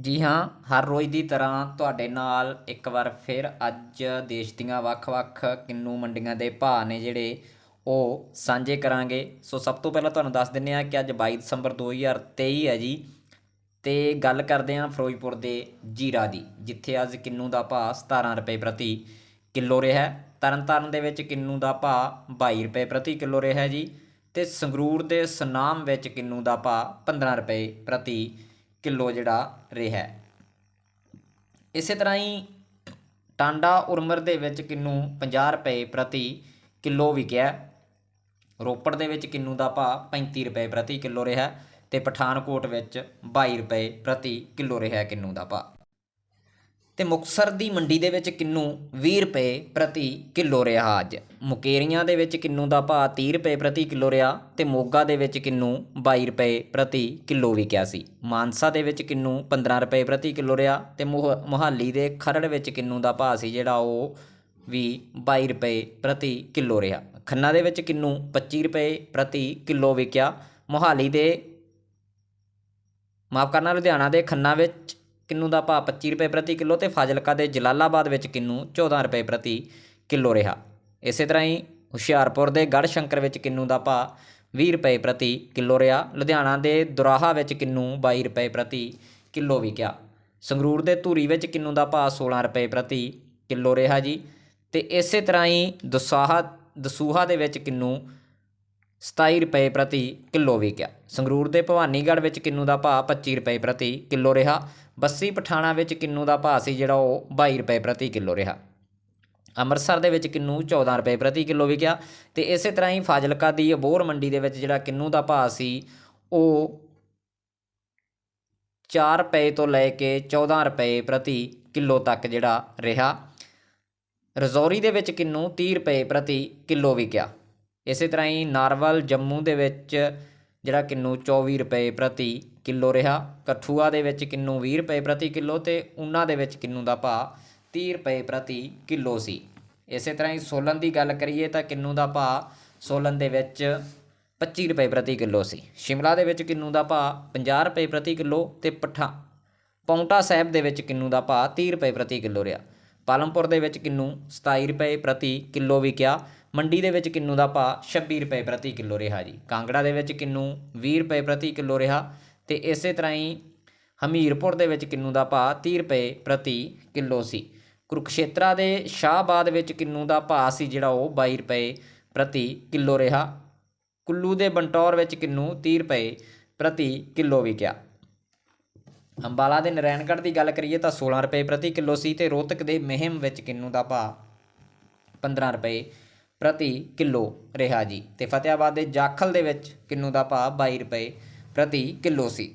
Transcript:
ਜੀ ਹਾਂ, ਹਰ ਰੋਜ਼ ਦੀ ਤਰ੍ਹਾਂ ਤੁਹਾਡੇ ਨਾਲ ਇੱਕ ਵਾਰ ਫਿਰ ਅੱਜ ਦੇਸ਼ ਦੀਆਂ ਵੱਖ-ਵੱਖ ਕਿੰਨੂ ਮੰਡੀਆਂ ਦੇ ਭਾਅ ਨੇ ਜਿਹੜੇ ਉਹ ਸਾਂਝੇ ਕਰਾਂਗੇ। ਸੋ ਸਭ ਤੋਂ ਪਹਿਲਾਂ ਤੁਹਾਨੂੰ ਦੱਸ ਦਿੰਨੇ ਆ ਕਿ ਅੱਜ 22 ਦਸੰਬਰ 2023 ਹੈ ਜੀ। ਤੇ ਗੱਲ ਕਰਦੇ ਹਾਂ ਫਿਰੋਜ਼ਪੁਰ ਦੇ ਜੀਰਾ ਦੀ, ਜਿੱਥੇ ਅੱਜ ਕਿੰਨੂ ਦਾ ਭਾਅ 17 ਰੁਪਏ ਪ੍ਰਤੀ ਕਿਲੋ ਰਿਹਾ ਹੈ। ਤਰਨਤਾਰਨ ਦੇ ਵਿੱਚ ਕਿੰਨੂ ਦਾ ਭਾਅ 22 ਰੁਪਏ ਪ੍ਰਤੀ ਕਿਲੋ ਰਿਹਾ ਜੀ। ਤੇ ਸੰਗਰੂਰ ਦੇ ਸੁਨਾਮ ਵਿੱਚ ਕਿੰਨੂ ਦਾ ਭਾਅ 15 ਰੁਪਏ ਪ੍ਰਤੀ ਕਿਲੋ ਜਿਹੜਾ ਰਿਹਾ ਇਸੇ ਤਰ੍ਹਾਂ ਹੀ ਟਾਂਡਾ ਉਰਮਰ ਦੇ ਵਿੱਚ ਕਿੰਨੂ 50 ਰੁਪਏ ਪ੍ਰਤੀ ਕਿਲੋ ਵਿਕਿਆ ਰੋਪੜ ਦੇ ਵਿੱਚ ਕਿੰਨੂ ਦਾ ਭਾਅ 35 ਰੁਪਏ ਪ੍ਰਤੀ ਕਿਲੋ ਰਿਹਾ ਹੈ ਤੇ ਪਠਾਨਕੋਟ ਵਿੱਚ 22 ਰੁਪਏ ਪ੍ਰਤੀ ਕਿਲੋ ਰਿਹਾ ਹੈ ਕਿੰਨੂ ਦਾ ਭਾਅ। ਤੇ ਮੁਕਸਰ ਦੀ ਮੰਡੀ ਦੇ ਵਿੱਚ ਕਿੰਨੂ 20 ਰੁਪਏ ਪ੍ਰਤੀ ਕਿਲੋ ਰਿਹਾ ਅੱਜ। ਮੁਕੇਰੀਆਂ ਦੇ ਵਿੱਚ ਕਿੰਨੂ ਦਾ ਭਾਅ 30 ਰੁਪਏ ਪ੍ਰਤੀ ਕਿਲੋ ਰਿਹਾ ਤੇ ਮੋਗਾ ਦੇ ਵਿੱਚ ਕਿੰਨੂ 22 ਰੁਪਏ ਪ੍ਰਤੀ ਕਿਲੋ ਵਿਕਿਆ ਸੀ। ਮਾਨਸਾ ਦੇ ਵਿੱਚ ਕਿੰਨੂ 15 ਰੁਪਏ ਪ੍ਰਤੀ ਕਿਲੋ ਰਿਹਾ ਤੇ ਮੋਹ- ਮੋਹਾਲੀ ਦੇ ਖਰੜ ਵਿੱਚ ਕਿੰਨੂ ਦਾ ਭਾਅ ਸੀ ਜਿਹੜਾ ਉਹ ਵੀ 22 ਰੁਪਏ ਪ੍ਰਤੀ ਕਿਲੋ ਰਿਹਾ। ਖੰਨਾ ਦੇ ਵਿੱਚ ਕਿੰਨੂ 25 ਰੁਪਏ ਪ੍ਰਤੀ ਕਿਲੋ ਵਿਕਿਆ। ਮੋਹਾਲੀ ਦੇ, ਮਾਫ ਕਰਨਾ, ਲੁਧਿਆਣਾ ਦੇ ਖੰਨਾ ਵਿੱਚ ਕਿੰਨੂ ਦਾ ਭਾਅ 25 ਰੁਪਏ ਪ੍ਰਤੀ ਕਿਲੋ ਤੇ ਫਾਜ਼ਿਲਕਾ ਦੇ ਜਲਾਲਾਬਾਦ ਵਿੱਚ ਕਿੰਨੂ 14 ਰੁਪਏ ਪ੍ਰਤੀ ਕਿਲੋ ਰਿਹਾ। ਇਸੇ ਤਰ੍ਹਾਂ ਹੀ ਹੁਸ਼ਿਆਰਪੁਰ ਦੇ ਗੜ੍ਹ ਸ਼ੰਕਰ ਵਿੱਚ ਕਿੰਨੂ ਦਾ ਭਾਅ 20 ਰੁਪਏ ਪ੍ਰਤੀ ਕਿਲੋ ਰਿਹਾ। ਲੁਧਿਆਣਾ ਦੇ ਦੁਰਾਹਾ ਵਿੱਚ ਕਿੰਨੂ 22 ਰੁਪਏ ਪ੍ਰਤੀ ਕਿਲੋ ਵਿਕਿਆ। ਸੰਗਰੂਰ ਦੇ ਧੂਰੀ ਵਿੱਚ ਕਿੰਨੂ ਦਾ ਭਾਅ 16 ਰੁਪਏ ਪ੍ਰਤੀ ਕਿਲੋ ਰਿਹਾ ਜੀ। ਤੇ ਇਸੇ ਤਰ੍ਹਾਂ ਹੀ ਦਸਾਹਾ, ਦਸੂਹਾ ਦੇ ਵਿੱਚ ਕਿੰਨੂ 27 ਰੁਪਏ ਪ੍ਰਤੀ ਕਿਲੋ ਵਿਕਿਆ। ਸੰਗਰੂਰ ਦੇ ਭਵਾਨੀਗੜ੍ਹ ਵਿੱਚ ਕਿੰਨੂ ਦਾ ਭਾਅ 25 ਰੁਪਏ ਪ੍ਰਤੀ ਕਿਲੋ ਰਿਹਾ। ਬੱਸੀ ਪਠਾਣਾ ਵਿੱਚ ਕਿੰਨੂ ਦਾ ਭਾਅ ਸੀ ਜਿਹੜਾ ਉਹ 22 ਰੁਪਏ ਪ੍ਰਤੀ ਕਿਲੋ ਰਿਹਾ। ਅੰਮ੍ਰਿਤਸਰ ਦੇ ਵਿੱਚ ਕਿੰਨੂ 14 ਰੁਪਏ ਪ੍ਰਤੀ ਕਿਲੋ ਵਿਕਿਆ ਤੇ ਇਸੇ ਤਰ੍ਹਾਂ ਹੀ ਫਾਜ਼ਿਲਕਾ ਦੀ ਅਬੋਰ ਮੰਡੀ ਦੇ ਵਿੱਚ ਜਿਹੜਾ ਕਿੰਨੂ ਦਾ ਭਾਅ ਸੀ, ਉਹ 4 ਰੁਪਏ ਤੋਂ ਲੈ ਕੇ 14 ਰੁਪਏ ਪ੍ਰਤੀ ਕਿਲੋ ਤੱਕ ਜਿਹੜਾ ਰਿਹਾ। ਰਜ਼ੌਰੀ ਦੇ ਵਿੱਚ ਕਿੰਨੂ 30 ਰੁਪਏ ਪ੍ਰਤੀ ਕਿਲੋ ਵਿਕਿਆ। ਇਸੇ ਤਰ੍ਹਾਂ ਹੀ ਨਾਰਵਲ ਜੰਮੂ ਦੇ ਵਿੱਚ ਜਿਹੜਾ ਕਿੰਨੂ 24 ਰੁਪਏ ਪ੍ਰਤੀ ਕਿਲੋ ਰਿਹਾ, ਕਠੂਆ ਦੇ ਵਿੱਚ ਕਿੰਨੂ 20 ਰੁਪਏ ਪ੍ਰਤੀ ਕਿਲੋ ਤੇ ਉਨਾ ਦੇ ਵਿੱਚ ਕਿੰਨੂ ਦਾ ਭਾਅ 30 ਰੁਪਏ ਪ੍ਰਤੀ ਕਿਲੋ ਸੀ। ਇਸੇ ਤਰ੍ਹਾਂ ਹੀ ਸੋਲਨ ਦੀ ਗੱਲ ਕਰੀਏ ਤਾਂ ਕਿੰਨੂ ਦਾ ਭਾਅ ਸੋਲਨ ਦੇ ਵਿੱਚ 25 ਰੁਪਏ ਪ੍ਰਤੀ ਕਿਲੋ ਸੀ। ਸ਼ਿਮਲਾ ਦੇ ਵਿੱਚ ਕਿੰਨੂ ਦਾ ਭਾਅ 50 ਰੁਪਏ ਪ੍ਰਤੀ ਕਿਲੋ ਤੇ ਪਠਾ। ਪੌਂਟਾ ਸਾਹਿਬ ਦੇ ਵਿੱਚ ਕਿੰਨੂ ਦਾ ਭਾਅ 30 ਰੁਪਏ ਪ੍ਰਤੀ ਕਿਲੋ ਰਿਹਾ। ਪਾਲਮਪੁਰ ਦੇ ਵਿੱਚ ਕਿੰਨੂ 27 ਰੁਪਏ ਪ੍ਰਤੀ ਕਿਲੋ ਵਿਕਿਆ। ਮੰਡੀ ਦੇ ਵਿੱਚ ਕਿੰਨੂ ਦਾ ਭਾਅ 26 ਰੁਪਏ ਪ੍ਰਤੀ ਕਿਲੋ ਰਿਹਾ ਜੀ। ਕਾਂਗੜਾ ਦੇ ਵਿੱਚ ਕਿੰਨੂ 20 ਰੁਪਏ ਪ੍ਰਤੀ ਕਿਲੋ ਰਿਹਾ। ਤੇ ਇਸੇ ਤਰ੍ਹਾਂ ਹੀ ਹਮੀਰਪੁਰ ਦੇ ਵਿੱਚ ਕਿੰਨੂ ਦਾ ਭਾਅ 30 ਰੁਪਏ ਪ੍ਰਤੀ ਕਿਲੋ ਸੀ। ਕੁਰੂਕਸ਼ੇਤਰਾ ਦੇ ਸ਼ਾਹਬਾਦ ਵਿੱਚ ਕਿੰਨੂ ਦਾ ਭਾਅ ਸੀ ਜਿਹੜਾ ਉਹ 22 ਰੁਪਏ ਪ੍ਰਤੀ ਕਿਲੋ ਰਿਹਾ। ਕੁੱਲੂ ਦੇ ਬੰਟੌਰ ਵਿੱਚ ਕਿੰਨੂ 30 ਰੁਪਏ ਪ੍ਰਤੀ ਕਿਲੋ ਵਿਕਿਆ। ਅੰਬਾਲਾ ਦੇ ਨਰੈਣਗੜ੍ਹ ਦੀ ਗੱਲ ਕਰੀਏ ਤਾਂ 16 ਰੁਪਏ ਪ੍ਰਤੀ ਕਿਲੋ ਸੀ ਤੇ ਰੋਹਤਕ ਦੇ ਮਹਿਮ ਵਿੱਚ ਕਿੰਨੂ ਦਾ ਭਾਅ 15 ਰੁਪਏ ਪ੍ਰਤੀ ਕਿਲੋ ਰਿਹਾ ਜੀ। ਤੇ ਫਤਿਆਬਾਦ ਦੇ ਜਾਖਲ ਦੇ ਵਿੱਚ ਕਿੰਨੂ ਦਾ ਭਾਅ 22 ਰੁਪਏ ਪ੍ਰਤੀ ਕਿਲੋ ਸੀ।